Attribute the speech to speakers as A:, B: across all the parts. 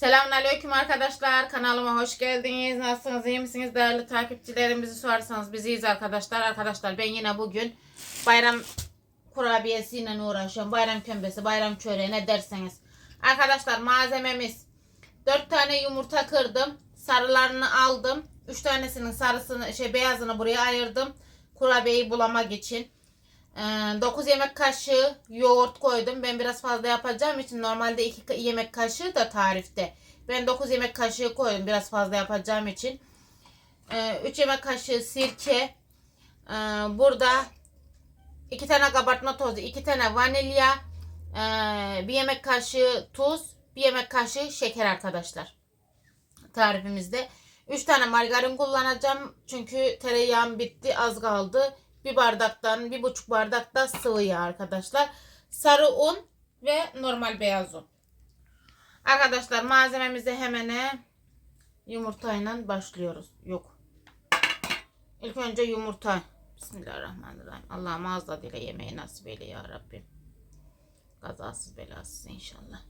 A: Selamünaleyküm arkadaşlar. Kanalıma hoş geldiniz. Nasılsınız? iyi misiniz? Değerli takipçilerim bizi sorarsanız biz arkadaşlar. Arkadaşlar ben yine bugün bayram kurabiyesiyle uğraşıyorum. Bayram kömbesi, bayram çöreği ne derseniz. Arkadaşlar malzememiz 4 tane yumurta kırdım. Sarılarını aldım. 3 tanesinin sarısını şey beyazını buraya ayırdım. Kurabiyeyi bulamak için. 9 yemek kaşığı yoğurt koydum. Ben biraz fazla yapacağım için normalde 2 yemek kaşığı da tarifte. Ben 9 yemek kaşığı koydum biraz fazla yapacağım için. 3 yemek kaşığı sirke. Ee, Burada 2 tane kabartma tozu, 2 tane vanilya, 1 yemek kaşığı tuz, 1 yemek kaşığı şeker arkadaşlar. Tarifimizde. 3 tane margarin kullanacağım. Çünkü tereyağım bitti az kaldı. Bir bardaktan bir buçuk bardak da sıvı yağ arkadaşlar. Sarı un ve normal beyaz un. Arkadaşlar malzememize hemen yumurtayla başlıyoruz. Yok. İlk önce yumurta. Bismillahirrahmanirrahim. Allah'ım ağızla dile yemeği nasip eyle ya Rabbim. Kazasız belasız inşallah.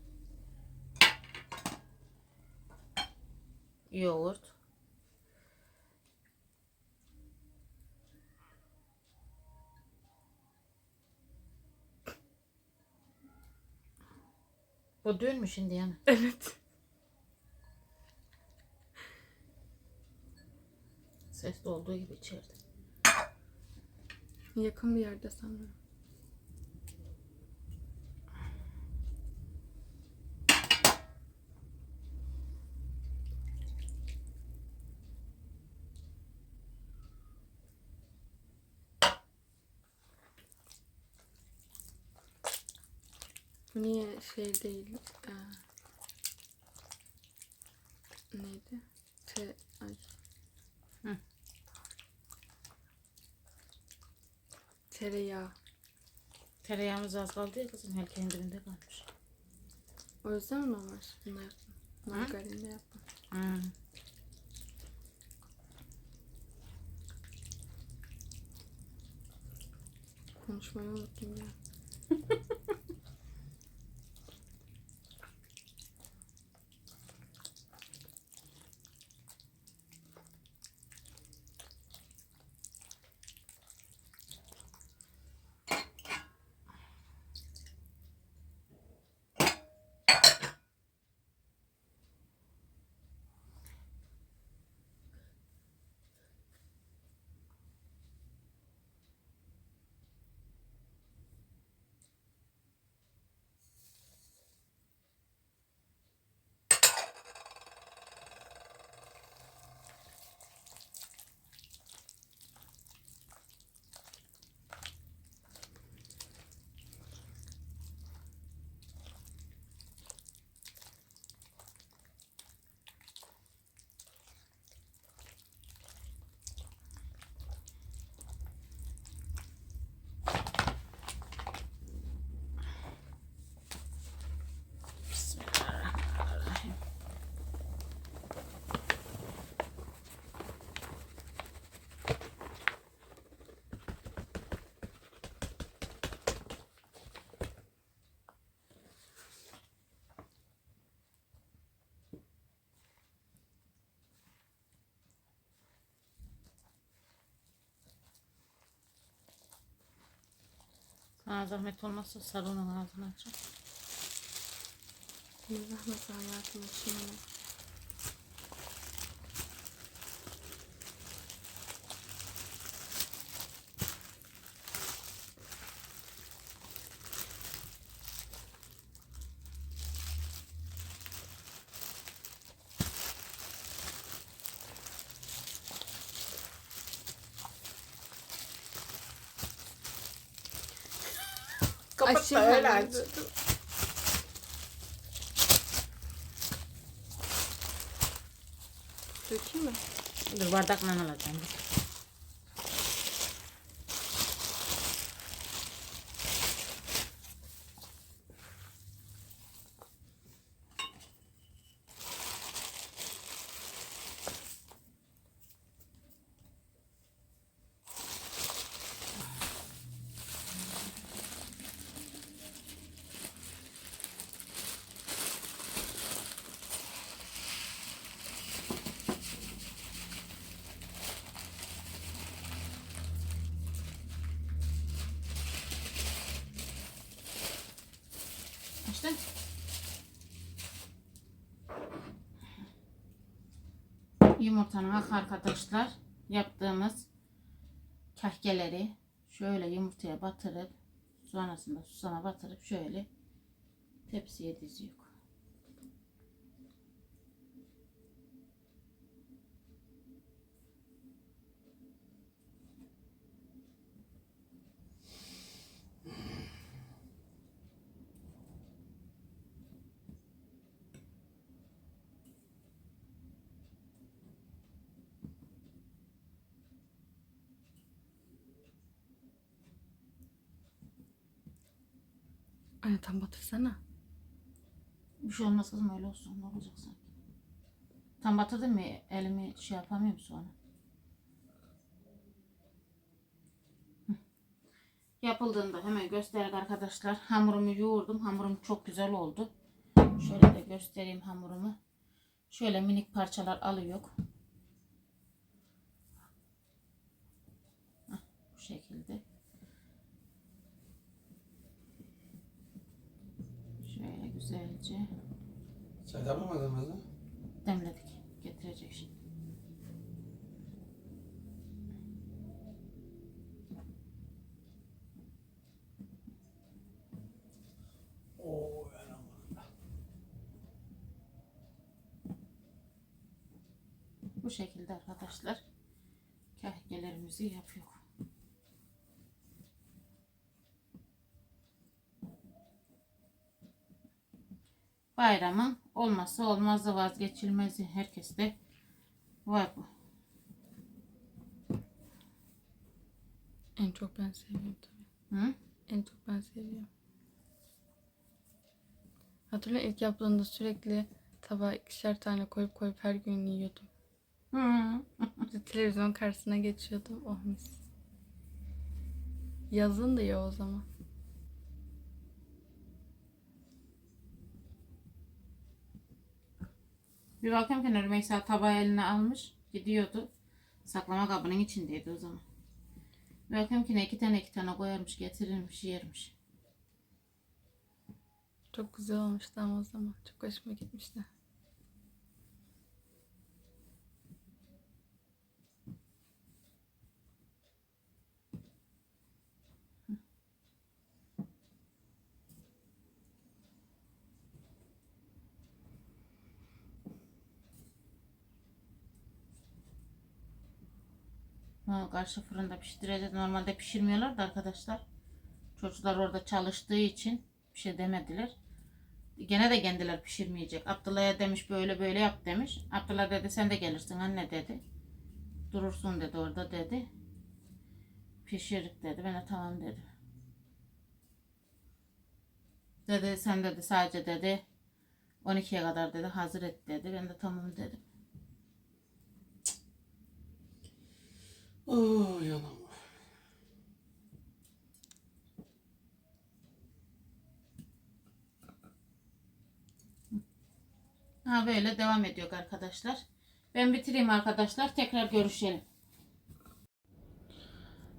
A: Yoğurt. Bu dün mü şimdi yani?
B: Evet.
A: Ses de olduğu gibi içeride.
B: Yakın bir yerde sanırım. Niye şey değil? Ee, neydi? Te, ay.
A: Hı.
B: Tereyağı.
A: Tereyağımız az kaldı ya kızım. Her kendinde kalmış.
B: O yüzden mi var? Yapma. Margarinle yapma.
A: Hmm.
B: Konuşmayı unuttum ya.
A: Bismillahirrahmanirrahim. Sana zahmet olmazsa salonun ağzını açın.
B: Zahmet hayatım için hemen.
A: aç.
B: Dökeyim mi?
A: Dur bardakla alacağım. Yumurtanın ak arkadaşlar yaptığımız kahkeleri şöyle yumurtaya batırıp sonrasında susama batırıp şöyle tepsiye diziyor.
B: Anne tam batırsana.
A: Bir şey olmaz kızım öyle olsun. Ne olacak sanki? Tam batırdın mı elimi şey yapamıyorum sonra. Yapıldığında hemen göstererek arkadaşlar. Hamurumu yoğurdum. Hamurum çok güzel oldu. Şöyle de göstereyim hamurumu. Şöyle minik parçalar alıyor. Hah, Bu şekilde. Şöyle güzelce.
C: Çay yapamadın mı?
A: Demledik. Getirecek şimdi. Bu şekilde arkadaşlar kahkelerimizi yapıyor. Bayramın olmazsa olmazı vazgeçilmezi herkeste var bu.
B: En çok ben seviyorum tabii.
A: Hı?
B: En çok ben seviyorum. Hatırla ilk yaptığında sürekli tabağa ikişer tane koyup koyup her gün yiyordum.
A: Hı.
B: Televizyon karşısına geçiyordum. Oh mis. Yazın da ya o zaman.
A: Bir bakıyorum ki Rümeysa tabağı eline almış gidiyordu. Saklama kabının içindeydi o zaman. Bir bakıyorum ki ne iki tane iki tane koyarmış getirirmiş yermiş.
B: Çok güzel olmuştu ama o zaman. Çok hoşuma gitmişti.
A: Ha, karşı fırında pişireceğiz. Normalde pişirmiyorlar da arkadaşlar. Çocuklar orada çalıştığı için bir şey demediler. Gene de kendiler pişirmeyecek. Abdullah'a demiş böyle böyle yap demiş. Abdullah dedi sen de gelirsin anne dedi. Durursun dedi orada dedi. Pişirik dedi. Ben de tamam dedim. Dedi sen dedi sadece dedi 12'ye kadar dedi hazır et dedi. Ben de tamam dedim.
C: Oo yanım.
A: Ha böyle devam ediyor arkadaşlar. Ben bitireyim arkadaşlar. Tekrar görüşelim.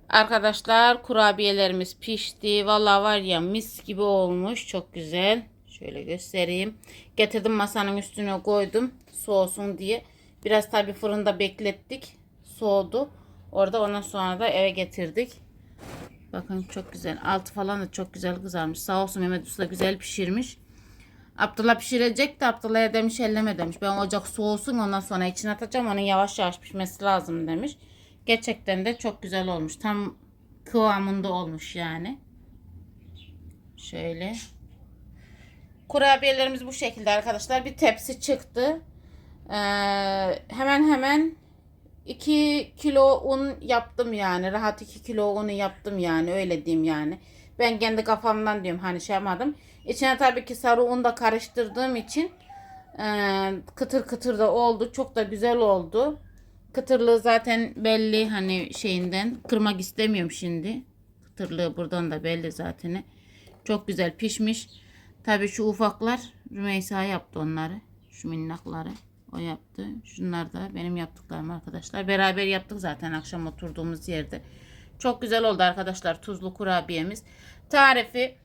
A: Arkadaşlar kurabiyelerimiz pişti. Vallahi var ya mis gibi olmuş. Çok güzel. Şöyle göstereyim. Getirdim masanın üstüne koydum. Soğusun diye. Biraz tabi fırında beklettik. Soğudu. Orada ondan sonra da eve getirdik. Bakın çok güzel. Altı falan da çok güzel kızarmış. Sağ olsun Mehmet Usta güzel pişirmiş. Abdullah pişirecek de Abdullah'a demiş elleme demiş. Ben ocak soğusun ondan sonra içine atacağım. Onun yavaş yavaş pişmesi lazım demiş. Gerçekten de çok güzel olmuş. Tam kıvamında olmuş yani. Şöyle. Kurabiyelerimiz bu şekilde arkadaşlar. Bir tepsi çıktı. Ee, hemen hemen 2 kilo un yaptım yani. Rahat 2 kilo unu yaptım yani. Öyle diyeyim yani. Ben kendi kafamdan diyorum hani şey yapmadım. İçine tabii ki sarı un da karıştırdığım için e, kıtır kıtır da oldu. Çok da güzel oldu. Kıtırlığı zaten belli hani şeyinden. Kırmak istemiyorum şimdi. Kıtırlığı buradan da belli zaten. Çok güzel pişmiş. Tabii şu ufaklar Rümeysa yaptı onları. Şu minnakları. O yaptı. Şunlar da benim yaptıklarım arkadaşlar. Beraber yaptık zaten akşam oturduğumuz yerde. Çok güzel oldu arkadaşlar tuzlu kurabiyemiz. Tarifi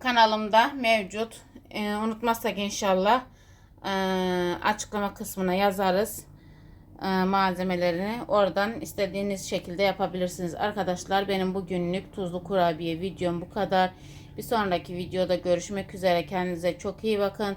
A: kanalımda mevcut. Ee, unutmazsak inşallah ee, açıklama kısmına yazarız. e, malzemelerini oradan istediğiniz şekilde yapabilirsiniz. Arkadaşlar benim bugünlük tuzlu kurabiye videom bu kadar. Bir sonraki videoda görüşmek üzere. Kendinize çok iyi bakın.